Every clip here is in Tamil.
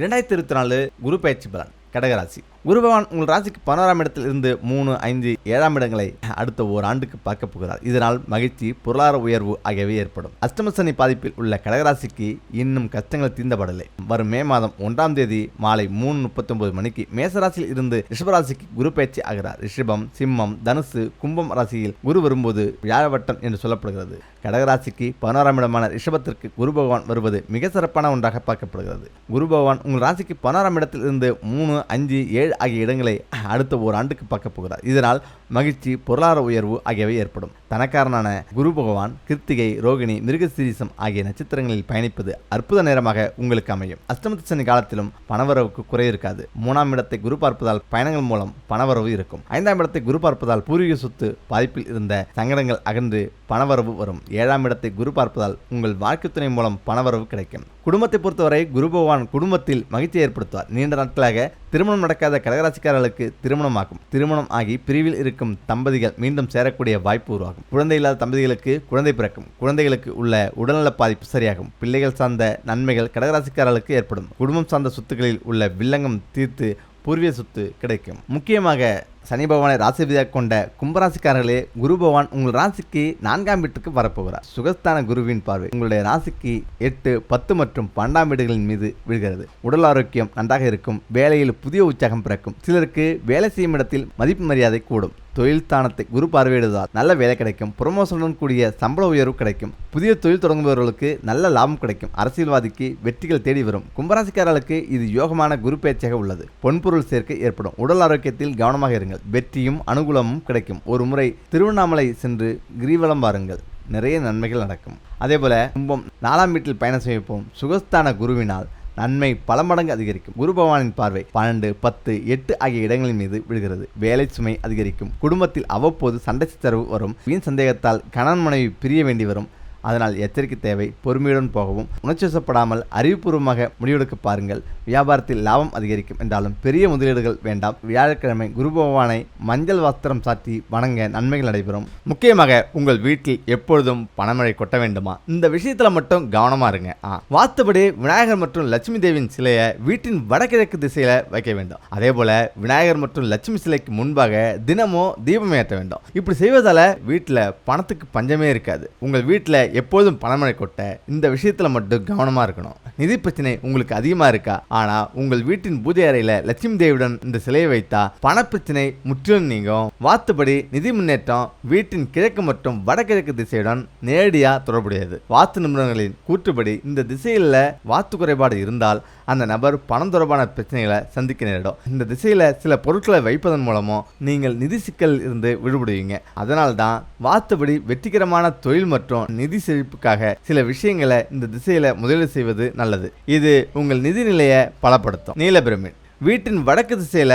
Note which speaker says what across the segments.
Speaker 1: இரண்டாயிரத்தி இருபத்தி நாலு குரு பயிற்சி பலன் கடகராசி. குருபவான் உங்கள் ராசிக்கு பதினோராம் இடத்தில் இருந்து மூணு ஐந்து ஏழாம் இடங்களை அடுத்த ஓராண்டுக்கு பார்க்க போகிறார். இதனால் மகிழ்ச்சி பொருளாதார உயர்வு ஆகியவை ஏற்படும். அஷ்டமசனி பாதிப்பில் உள்ள கடகராசிக்கு இன்னும் கஷ்டங்கள் தீர்ந்தபடலை வரும் மே மாதம் ஒன்றாம் தேதி மாலை மூணு முப்பத்தொன்பது மணிக்கு மேசராசியில் இருந்து ரிஷபராசிக்கு குரு பயிற்சி ஆகிறார். ரிஷபம் சிம்மம் தனுசு கும்பம் ராசியில் குரு வரும்போது வியாழவட்டம் என்று சொல்லப்படுகிறது. கடகராசிக்கு பதினோராம் இடமான ரிஷபத்திற்கு குரு பகவான் வருவது மிக சிறப்பான ஒன்றாக பார்க்கப்படுகிறது. குரு பகவான் உங்கள் ராசிக்கு பதினோராம் இடத்தில் இருந்து மூணு அஞ்சு ஏழு ஆகிய இடங்களை அடுத்த ஓராண்டுக்கு பார்க்க போகிறார். இதனால் மகிழ்ச்சி பொருளாதார உயர்வு ஆகியவை ஏற்படும். தனக்காரனான குரு பகவான் கிருத்திகை ரோகிணி மிருகசீரிசம் ஆகிய நட்சத்திரங்களில் பயணிப்பது அற்புத நேரமாக உங்களுக்கு அமையும். அஷ்டமத்து சனி காலத்திலும் பணவரவுக்கு குறை இருக்காது. மூணாம் இடத்தை குரு பார்ப்பதால் பயணங்கள் மூலம் பணவரவு இருக்கும். ஐந்தாம் இடத்தை குரு பார்ப்பதால் பூர்வீக சொத்து பாதிப்பில் இருந்த சங்கடங்கள் அகன்று பணவரவு வரும். ஏழாம் இடத்தை குரு பார்ப்பதால் உங்கள் வாழ்க்கை துணை மூலம் பணவரவு கிடைக்கும். குடும்பத்தை பொறுத்தவரை குரு பகவான் குடும்பத்தில் மகிழ்ச்சியை ஏற்படுத்துவார். நீண்ட நாட்களாக திருமணம் நடக்காத கடகராசிக்காரர்களுக்கு திருமணமாகும். திருமணம் ஆகி பிரிவில் இருக்கும் தம்பதிகள் மீண்டும் சேரக்கூடிய வாய்ப்பு உருவாகும். குழந்தை இல்லாத தம்பதிகளுக்கு குழந்தை பிறக்கும். குழந்தைகளுக்கு உள்ள உடல்நல பாதிப்பு சரியாகும். பிள்ளைகள் சார்ந்த நன்மைகள் கடகராசிக்காரர்களுக்கு ஏற்படும். குடும்பம் சார்ந்த சொத்துக்களில் உள்ள வில்லங்கம் தீர்த்து பூர்வீக சொத்து கிடைக்கும். முக்கியமாக சனி பகவானை ராசிபதியாக கொண்ட கும்பராசிக்காரர்களே குரு பகவான் உங்கள் ராசிக்கு நான்காம் வீட்டுக்கு வரப்போகிறார். சுகஸ்தான குருவின் பார்வை உங்களுடைய ராசிக்கு எட்டு பத்து மற்றும் பன்னெண்டாம் வீடுகளின் மீது விழுகிறது. உடல் ஆரோக்கியம் நன்றாக இருக்கும். வேலையில் புதிய உற்சாகம் பிறக்கும். சிலருக்கு வேலை செய்யும் இடத்தில் மதிப்பு மரியாதை கூடும். தொழில் ஸ்தானத்தை குரு பார்வையிடுவதால் நல்ல வேலை கிடைக்கும். ப்ரொமோஷனுடன் கூடிய சம்பள உயர்வு கிடைக்கும். புதிய தொழில் தொடங்குபவர்களுக்கு நல்ல லாபம் கிடைக்கும். அரசியல்வாதிக்கு வெற்றிகள் தேடி வரும். கும்பராசிக்காரர்களுக்கு இது யோகமான குரு பேச்சாக உள்ளது. பொன்பொருள் சேர்க்கை ஏற்படும். உடல் ஆரோக்கியத்தில் கவனமாக இருங்கள். வெற்றியும் அனுகூலமும் கிடைக்கும். ஒரு முறை திருவண்ணாமலை சென்று கிரிவலம் வாருங்கள். நிறைய நன்மைகள் நடக்கும். அதேபோல கும்பம் நாலாம் வீட்டில் பயணம் செய்வோம். சுகஸ்தான குருவினால் நன்மை பல மடங்கு அதிகரிக்கும். குரு பகவானின் பார்வை பன்னெண்டு பத்து எட்டு ஆகிய இடங்களின் மீது விழுகிறது. வேலை சுமை அதிகரிக்கும். குடும்பத்தில் அவ்வப்போது சண்டை சித்தரவு வரும். வீண் சந்தேகத்தால் கணவன் மனைவி பிரிய வேண்டி வரும். அதனால் எச்சரிக்கை தேவை பொறுமையுடன் போகவும் உணர்ச்சிவசப்படாமல் அறிவுபூர்வமாக முடிவெடுக்க பாருங்கள். வியாபாரத்தில் லாபம் அதிகரிக்கும் என்றாலும் பெரிய முதலீடுகள் வேண்டாம். வியாழக்கிழமை குரு பகவானை மஞ்சள் வஸ்திரம் சாத்தி வணங்க நன்மைகள் நடைபெறும். முக்கியமாக உங்கள் வீட்டில் எப்பொழுதும் பணமழை கொட்ட வேண்டுமா? இந்த விஷயத்தில் மட்டும் கவனமா இருங்க. ஆ, வாஸ்துபடி விநாயகர் மற்றும் லட்சுமி தேவியின் சிலையை வீட்டின் வடகிழக்கு திசையில் வைக்க வேண்டும். அதே போல விநாயகர் மற்றும் லட்சுமி சிலைக்கு முன்பாக தினமும் தீபம் ஏற்ற வேண்டும். இப்படி செய்வதால வீட்டில் பணத்துக்கு பஞ்சமே இருக்காது. உங்கள் வீட்டில் எப்போதும் பணமழை கொட்ட இந்த விஷயத்துல மட்டும் கவனமா இருக்கணும். நிதி பிரச்சனை உங்களுக்கு அதிகமா இருக்கா? ஆனால் உங்கள் வீட்டின் பூஜை அறையில் லட்சுமி தேவியுடன் இந்த சிலையை வைத்தா பணப்பிரச்சனை முற்றிலும் நீங்கும். வாத்துப்படி நிதி முன்னேற்றம் வீட்டின் கிழக்கு மற்றும் வடகிழக்கு திசையுடன் நேரடியா தொடர்புடையது. வாத்து நிபுணர்களின் கூற்றுப்படி இந்த திசையில் வாத்து குறைபாடு இருந்தால் அந்த நபர் பணம் தொடர்பான பிரச்சனைகளை சந்திக்க நேரிடும். இந்த திசையில் சில பொருட்களை வைப்பதன் மூலமும் நீங்கள் நிதி சிக்கல் இருந்து விடுபடுவீங்க. அதனால்தான் தான் வெற்றிகரமான தொழில் மற்றும் நிதி செழிப்புக்காக சில விஷயங்களை இந்த திசையில முதலீடு செய்வது நல்லது. இது உங்கள் நிதி நிலையை பலப்படுத்தும். நீல பிரமிட் வீட்டின் வடக்கு திசையில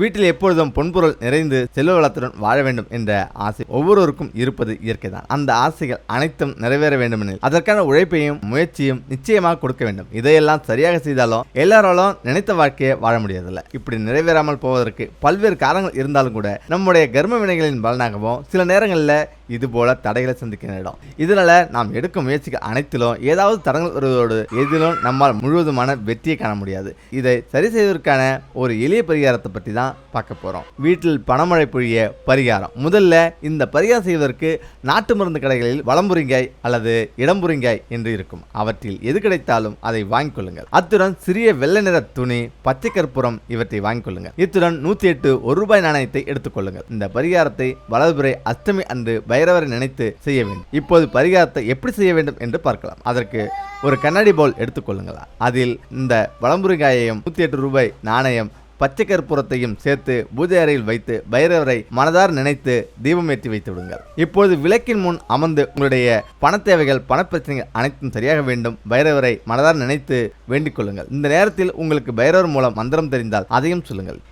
Speaker 1: வீட்டில் எப்பொழுதும் பொன்பொருள் நிறைந்து செல்வ வளத்துடன் வாழ வேண்டும் என்ற ஆசை ஒவ்வொருவருக்கும் இருப்பது இயற்கைதான். அந்த ஆசைகள் அனைத்தும் நிறைவேற வேண்டுமெனில் அதற்கான உழைப்பையும் முயற்சியும் நிச்சயமாக கொடுக்க வேண்டும். இதையெல்லாம் சரியாக செய்தாலும் எல்லாராலும் நினைத்த வாழ்க்கையை வாழ முடியதில்லை. இப்படி நிறைவேறாமல் போவதற்கு பல்வேறு காரணங்கள் இருந்தாலும் கூட நம்முடைய கர்ம வினைகளின் பலனாகவும் சில நேரங்களில் இது போல தடைகளை சந்திக்க நேரிடும் இதனால நாம் எடுக்கும் முயற்சிகள் அனைத்திலும் ஏதாவது தடங்கள் வருவதோடு எதிலும் நம்மால் முழுவதுமான வெற்றியை காண முடியாது. இதை சரி செய்வதற்கான ஒரு எளிய பரிகாரத்தை பற்றி தான் பார்க்க போறோம். வீட்டில் பணமழை பொழிய பரிகாரம். முதல்ல இந்த பரிகாரம் செய்வதற்கு நாட்டு மருந்து கடைகளில் வளம்புரிங்காய் அல்லது இடம்புரிங்காய் என்று இருக்கும். அவற்றில் எது கிடைத்தாலும் அதை வாங்கிக் கொள்ளுங்கள். அத்துடன் சிறிய வெள்ளை நிற துணி பச்சை கற்பூரம் இவற்றை வாங்கிக் கொள்ளுங்கள். இத்துடன் நூத்தி எட்டு ஒரு ரூபாய் நாணயத்தை எடுத்துக்கொள்ளுங்கள் இந்த பரிகாரத்தை வலதுபுறை அஷ்டமி அன்று பைரவரை நினைத்து செய்ய வேண்டும். இப்போது பரிகாரத்தை எப்படி செய்ய வேண்டும் என்று பார்க்கலாம். அதற்கு ஒரு கண்ணாடி பவுல் எடுத்துக்கொள்ளுங்கள் அதில் இந்த வளம்புரிகாயையும் நூற்றி எட்டு ரூபாய் நாணயம் பச்சை கற்பூரத்தையும் சேர்த்து பூஜை அறையில் வைத்து பைரவரை மனதார் நினைத்து தீபம் ஏற்றி வைத்து விடுங்கள். இப்போது விளக்கின் முன் அமர்ந்து உங்களுடைய பண தேவைகள் பணப்பிரச்சனைகள் அனைத்தும் சரியாக வேண்டும். பைரவரை மனதார் நினைத்து வேண்டிக் கொள்ளுங்கள். இந்த நேரத்தில் உங்களுக்கு பைரவர் மூலம் மந்திரம் தெரிந்தால் அதையும் சொல்லுங்கள்.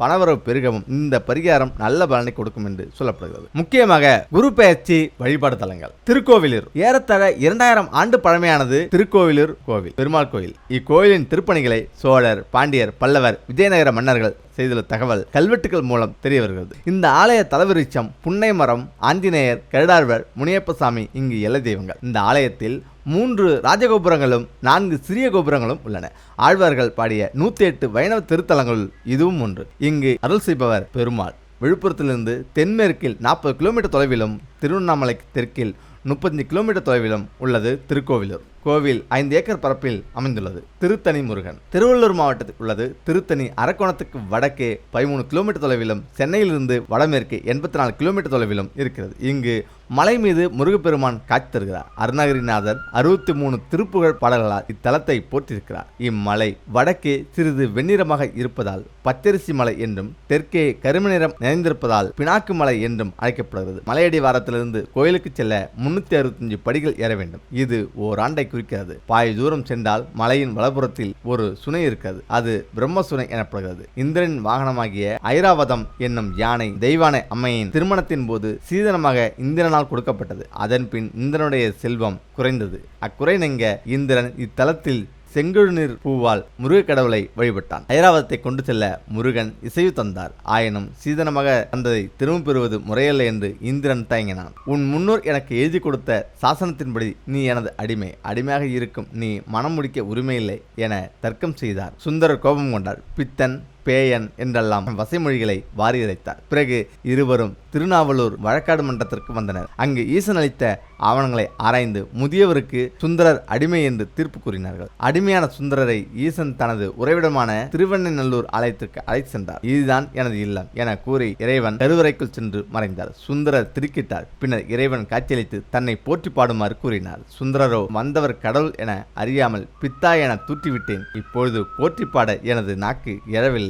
Speaker 1: பணவரவு பெருகவும் இந்த பரிகாரம் நல்ல பலனை கொடுக்கும் என்று சொல்லப்படுகிறது. முக்கியமாக குரு பெயர்ச்சி வழிபாடு தலங்கள் திருக்கோவிலூர். ஏறத்தாழ இரண்டாயிரம் ஆண்டு பழமையானது திருக்கோவிலூர் கோவில். பெருமாள் கோயில். இக்கோயிலின் திருப்பணிகளை சோழர் பாண்டியர் பல்லவர் விஜயநகர மன்னர்கள் செய்துள்ள தகவல் கல்வெட்டுகள் மூலம் தெரிய வருகிறது இந்த ஆலய தலவிருச்சம் புன்னை மரம் ஆஞ்சநேயர் கருடாழ்வர் முனியப்பசாமி இங்கு எல்லை தெய்வங்கள். இந்த ஆலயத்தில் மூன்று ராஜகோபுரங்களும் நான்கு சிறிய கோபுரங்களும் உள்ளன. ஆழ்வார்கள் பாடிய நூத்தி எட்டு வைணவ திருத்தலங்களுள் இதுவும் ஒன்று. இங்கு அருள் செய்பவர் பெருமாள். விழுப்புரத்திலிருந்து தென்மேற்கில் நாற்பது கிலோமீட்டர் தொலைவிலும் திருவண்ணாமலை தெற்கில் முப்பத்தஞ்சு கிலோமீட்டர் தொலைவிலும் உள்ளது திருக்கோவிலூர். கோவில் ஐந்து ஏக்கர் பரப்பில் அமைந்துள்ளது. திருத்தணி முருகன். திருவள்ளூர் மாவட்டத்தில் உள்ளது திருத்தணி அரக்கோணத்துக்கு வடக்கே பதிமூணு கிலோமீட்டர் தொலைவிலும் சென்னையிலிருந்து வடமேற்கு எண்பத்தி நாலு கிலோமீட்டர் தொலைவிலும் இருக்கிறது. இங்கு மலை மீது முருகப்பெருமான் காட்சி தருகிறார் அருணகிரிநாதர் அறுபத்தி மூணு திருப்புகழ் பாடல்களால் இத்தலத்தை போற்றிருக்கிறார். இம்மலை வடக்கே சிறிது வெண்ணிறமாக இருப்பதால் பச்சரிசி மலை என்றும் தெற்கே கரும நிறம் நிறைந்திருப்பதால் பினாக்கு மலை என்றும் அழைக்கப்படுகிறது. மலையடி வாரத்திலிருந்து கோயிலுக்கு செல்ல முன்னூத்தி அறுபத்தஞ்சு படிகள் ஏற வேண்டும். இது ஓராண்டை குறிக்கிறது. பாய் தூரம் சென்றால் மலையின் வலப்புறத்தில் ஒரு சுனை இருக்கிறது. அது பிரம்ம சுனை எனப்படுகிறது. இந்திரனின் வாகனமாகிய ஐராவதம் என்னும் யானை தெய்வானை அம்மையின் திருமணத்தின் போது சீதனமாக இந்திரனால் கொடுக்கப்பட்டது. அதன்பின் இந்திரனுடைய செல்வம் குறைந்தது. அக்குறைநங்க இந்திரன் இத்தலத்தில் செங்குழுநீர் பூவால் முருக கடவுளை வழிபட்டான். ஐராவதத்தை கொண்டு செல்ல முருகன் இசைவு தந்தார். ஆயினும் சீதனமாக தந்ததை திரும்ப பெறுவது முறையல்ல என்று இந்திரன் தயங்கினான். உன் முன்னோர் எனக்கு எழுதி கொடுத்த சாசனத்தின்படி நீ எனது அடிமை. அடிமையாக இருக்கும் நீ மனம் முடிக்க உரிமையில்லை என தர்க்கம் செய்தார். சுந்தரர் கோபம் கொண்டார். பித்தன் பேயன் என்றெல்லாம் வசைமொழிகளை வாரி இறைத்தார் பிறகு இருவரும் திருநாவலூர் வழக்காடு மன்றத்திற்கு வந்தனர். அங்கு ஈசன் அளித்த ஆவணங்களை ஆராய்ந்து முதியவருக்கு சுந்தரர் அடிமை என்று தீர்ப்பு கூறினார்கள். அடிமையான சுந்தரரை ஈசன் தனது உறைவிடமான திருவண்ணநல்லூர் ஆலயத்திற்கு அழைத்து சென்றார். இதுதான் எனது இல்லம் என கூறி இறைவன் கருவறைக்குள் சென்று மறைந்தார். சுந்தரர் திருக்கிட்டார். பின்னர் இறைவன் காட்சியளித்து தன்னை போற்றி பாடுமாறு கூறினார். சுந்தரரோ வந்தவர் கடவுள் என அறியாமல் பித்தா என தூற்றிவிட்டேன். இப்பொழுது போற்றி பாட எனது நாக்கு எழவில்லை.